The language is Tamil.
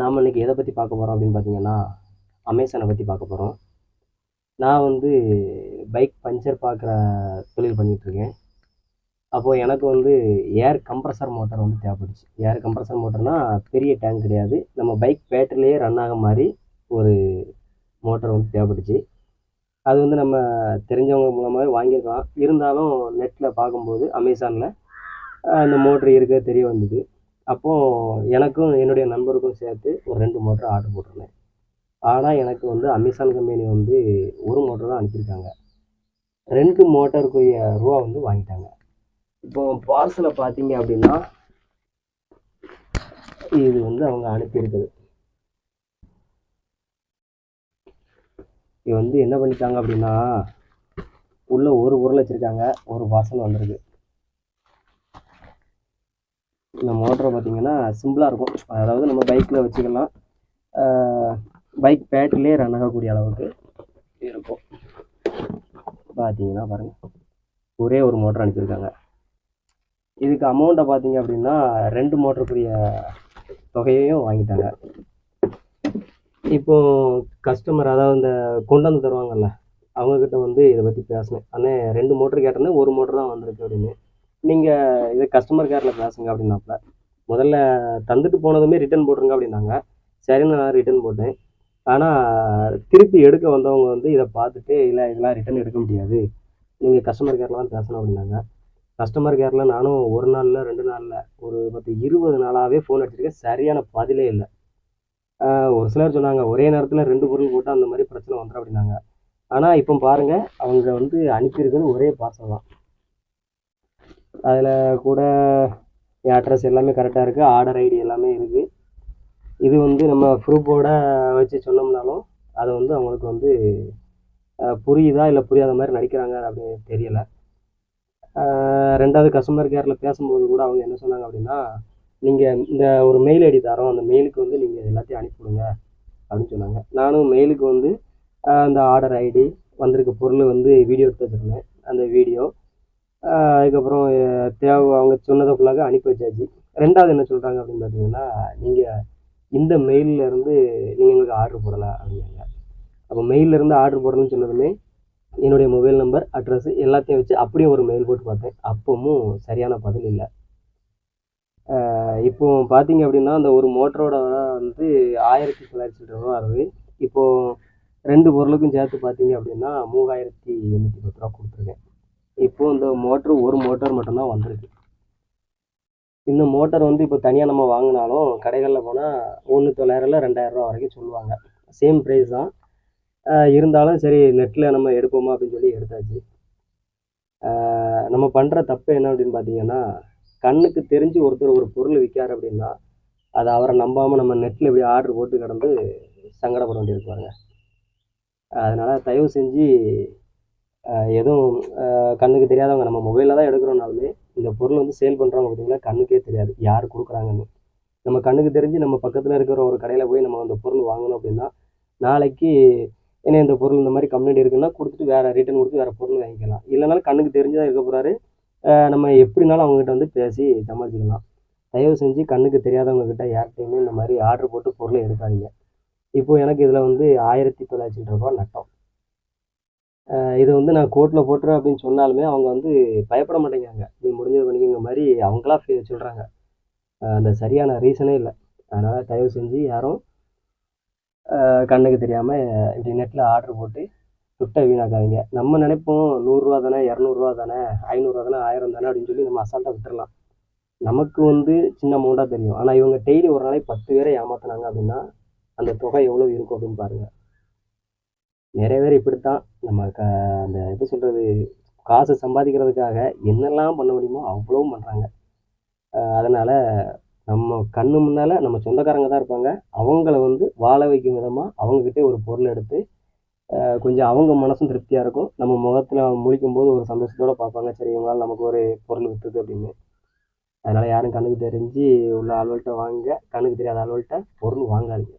நாம் இன்னைக்கு எதை பற்றி பார்க்க போகிறோம் அப்படின்னு பார்த்தீங்கன்னா அமேசானை பற்றி பார்க்க போகிறோம் நான் வந்து பைக் பஞ்சர் பார்க்குற தொழில் பண்ணிகிட்ருக்கேன் அப்போது எனக்கு வந்து ஏர் கம்ப்ரஸர் மோட்டர் வந்து தேவைப்பட்டுச்சு ஏர் கம்ப்ரஸர் மோட்டர்னால் பெரிய டேங்க் கிடையாது. நம்ம பைக் பேட்டரிலேயே ரன் ஆக மாதிரி ஒரு மோட்டர் வந்து தேவைப்பட்டுச்சு அது வந்து நம்ம தெரிஞ்சவங்க மூலமாகவே வாங்கியிருக்கலாம். இருந்தாலும் நெட்டில் பார்க்கும்போது அமேசானில் அந்த மோட்ரு இருக்க தெரிய வந்தது. அப்போது எனக்கும் என்னுடைய நண்பருக்கும் சேர்த்து ஒரு ரெண்டு மோட்டர் ஆர்டர் போட்டிருந்தேன். ஆனால் எனக்கு வந்து அமேசான் கம்பெனி வந்து ஒரு மோட்டர் தான் அனுப்பியிருக்காங்க. ரெண்டு மோட்டருக்குரிய ரூபா வந்து வாங்கிட்டாங்க. இப்போ பார்சலை பார்த்தீங்க அப்படின்னா இது வந்து அவங்க அனுப்பியிருக்குது. இது வந்து என்ன பண்ணிட்டாங்க அப்படின்னா உள்ளே ஒரு பொருள் வச்சுருக்காங்க. ஒரு பார்சல் வந்திருக்கு. இந்த மோட்டரை பார்த்தீங்கன்னா சிம்பிளாக இருக்கும். அதாவது நம்ம பைக்கில் வச்சுக்கலாம். பைக் பேட்டரிலே ரன் ஆகக்கூடிய அளவுக்கு இருக்கும். பார்த்தீங்கன்னா பாருங்கள் ஒரே ஒரு மோட்டர் அனுப்பியிருக்காங்க. இதுக்கு அமௌண்ட்டை பார்த்தீங்க அப்படின்னா ரெண்டு மோட்டருக்குரிய தொகையையும் வாங்கிட்டாங்க. இப்போ கஸ்டமர் அதாவது இந்த கொண்டு வந்து தருவாங்கல்ல அவங்கக்கிட்ட வந்து இதை பற்றி பேசினேன். அண்ணே ரெண்டு மோட்டர் கேட்டேன்னே ஒரு மோட்டர் தான் வந்திருக்கு அப்படின்னு. நீங்கள் இது கஸ்டமர் கேரில் பேசுங்க அப்படின்னாப்புல முதல்ல தந்துட்டு போனதுமே ரிட்டர்ன் போட்டுருங்க அப்படின்னாங்க. சரின்னு நான் ரிட்டன் போட்டேன். ஆனால் திருப்பி எடுக்க வந்தவங்க வந்து இதை பார்த்துட்டு இல்லை இதெல்லாம் ரிட்டர்ன் எடுக்க முடியாது. நீங்கள் கஸ்டமர் கேரில் தான் பேசணும் அப்படின்னாங்க. கஸ்டமர் கேரில் நானும் ஒரு நாளில் ரெண்டு நாளில் ஒரு பத்து இருபது நாளாகவே ஃபோன் அடிச்சிருக்கேன். சரியான பதிலே இல்லை. ஒரு சிலர் சொன்னாங்க ஒரே நேரத்தில் ரெண்டு பொருள் போட்டால் அந்த மாதிரி பிரச்சனை வந்துடும் அப்படின்னாங்க. ஆனால் இப்போ பாருங்கள் அவங்க வந்து அனுப்பியிருக்கிறது ஒரே பார்சல் தான். அதில் கூட என் அட்ரஸ் எல்லாமே கரெக்டாக இருக்குது ஆர்டர் ஐடி எல்லாமே இருக்குது இது வந்து நம்ம ப்ரூஃபோட வச்சு சொன்னோம்னாலும் அதை வந்து அவங்களுக்கு வந்து புரியுதா இல்லை புரியாத மாதிரி நடிக்கிறாங்க அப்படின்னு தெரியலை. ரெண்டாவது கஸ்டமர் கேரில் பேசும்போது கூட அவங்க என்ன சொன்னாங்க அப்படின்னா நீங்கள் இந்த ஒரு மெயில் ஐடி தரோம். அந்த மெயிலுக்கு வந்து நீங்கள் எல்லாத்தையும் அனுப்பிவிடுங்க அப்படின்னு சொன்னாங்க. நானும் மெயிலுக்கு வந்து அந்த ஆர்டர் ஐடி வந்திருக்க பொருள் வந்து வீடியோ எடுத்து வச்சுருந்தேன். அந்த வீடியோ அதுக்கப்புறம் தேவை அவங்க சொன்னதை ஃபுல்லாக அனுப்பி வச்சாச்சு. ரெண்டாவது என்ன சொல்கிறாங்க அப்படின்னு பார்த்தீங்கன்னா நீங்கள் இந்த மெயிலிருந்து நீங்கள் எங்களுக்கு ஆர்டர் போடலாம் அப்படின்னாங்க. அப்போ மெயிலிருந்து ஆர்டர் போடணும்னு சொன்னதுமே என்னுடைய மொபைல் நம்பர் அட்ரஸ் எல்லாத்தையும் வச்சு அப்படியே ஒரு மெயில் போட்டு பார்த்தேன். அப்பவும் சரியான பதில் இல்லை. இப்போ பார்த்தீங்க அப்படின்னா அந்த ஒரு மோட்டரோட வந்து ஆயிரத்தி தொள்ளாயிரத்தி ரூபா வருது இப்போது ரெண்டு பொருளுக்கும் சேர்த்து பார்த்தீங்க அப்படின்னா மூவாயிரத்தி எண்ணூற்றி பத்து ரூபா கொடுத்துருக்கேன். இப்போது இந்த மோட்ரு ஒரு மோட்டார் மட்டும்தான் வந்திருக்கு. இந்த மோட்டார் வந்து இப்போ தனியாக நம்ம வாங்கினாலும் கடைகளில் போனால் ஒன்று தொள்ளாயிரம்ல ரெண்டாயிரம் ரூபா வரைக்கும் சொல்லுவாங்க. சேம் ப்ரைஸ் தான். இருந்தாலும் சரி நெட்டில் நம்ம எடுப்போமா அப்படின்னு சொல்லி எடுத்தாச்சு. நம்ம பண்ணுற தப்பு என்ன அப்படின்னு பார்த்தீங்கன்னா கண்ணுக்கு தெரிஞ்சு ஒருத்தர் ஒரு பொருள் விற்காரு அப்படின்னா அதை அவரை நம்பாமல் நம்ம நெட்டில் இப்படி ஆர்டர் போட்டு கிடந்து சங்கடப்பட வேண்டியிருப்பாங்க அதனால் தயவு செஞ்சு எதுவும் கண்ணுக்கு தெரியாதவங்க நம்ம மொபைலில் தான் எடுக்கிறோம்னாலுமே இந்த பொருள் வந்து சேல் பண்ணுறவங்க பார்த்தீங்கன்னா கண்ணுக்கே தெரியாது. யார் கொடுக்குறாங்கன்னு. நம்ம கண்ணுக்கு தெரிஞ்சு நம்ம பக்கத்தில் இருக்கிற ஒரு கடையில் போய் நம்ம அந்த பொருள் வாங்கணும் அப்படின்னா நாளைக்கு ஏன்னா இந்த பொருள் இந்த மாதிரி கம்ப்ளைண்ட் இருக்குன்னா கொடுத்துட்டு வேறு ரிட்டன் கொடுத்து வேறு பொருள் வாங்கிக்கலாம். இல்லைனாலும் கண்ணுக்கு தெரிஞ்சுதான் இருக்க போகிறாரு நம்ம எப்படினாலும் அவங்ககிட்ட வந்து பேசி சமாளிச்சிக்கலாம். தயவு செஞ்சு கண்ணுக்கு தெரியாதவங்கக்கிட்ட யார்கிட்டையுமே இந்த மாதிரி ஆர்டர் போட்டு பொருளை எடுக்காதீங்க. இப்போது எனக்கு இதில் வந்து ஆயிரத்தி தொள்ளாயிரத்தி ரூபா நட்டம். இதை வந்து நான் கோர்ட்டில் போட்டுறேன் அப்படின்னு சொன்னாலுமே அவங்க வந்து பயப்பட மாட்டேங்கிறாங்க. நீ முடிஞ்சது பண்ணிக்கிற மாதிரி அவங்களா சொல்கிறாங்க அந்த சரியான ரீசனே இல்லை. அதனால் தயவு செஞ்சு யாரும் கண்ணுக்கு தெரியாமல் இப்படி நெட்டில் ஆர்டர் போட்டு துட்டை வீணாக்காதீங்க. நம்ம நினைப்போம் நூறுரூவா தானே இரநூறுவா தானே ஐநூறுரூவா தானே ஆயிரம் தானே அப்படின்னு சொல்லி நம்ம அசால்ட்டாக விட்டுறலாம். நமக்கு வந்து சின்ன அமௌண்ட்டாக தெரியும். ஆனால் இவங்க டெய்லி ஒரு நாளைக்கு பத்து பேரை ஏமாத்தினாங்க அப்படின்னா அந்த தொகை எவ்வளோ இருக்கும் அப்படின்னு பாருங்கள் நிறைய பேர் இப்படித்தான். நம்ம க அந்த எப்படி சொல்கிறது காசை சம்பாதிக்கிறதுக்காக என்னெல்லாம் பண்ண முடியுமோ அவ்வளவும் பண்ணுறாங்க அதனால் நம்ம கண்ணு முன்னால் நம்ம சொந்தக்காரங்க தான் இருப்பாங்க. அவங்கள வந்து வாழ வைக்கும் விதமாக அவங்கக்கிட்டே ஒரு பொருள் எடுத்து கொஞ்சம் அவங்க மனசும் திருப்தியாக இருக்கும். நம்ம முகத்தில் முழிக்கும் போது ஒரு சந்தோஷத்தோடு பார்ப்பாங்க. சரி இவங்களால் நமக்கு ஒரு பொருள் விற்றுது அப்படின்னு. அதனால் யாரும் கண்ணுக்கு தெரிஞ்சு உள்ள ஆள்வள்கிட்ட வாங்க கண்ணுக்கு தெரியாத ஆள்வள்கிட்ட பொருள் வாங்காதீங்க.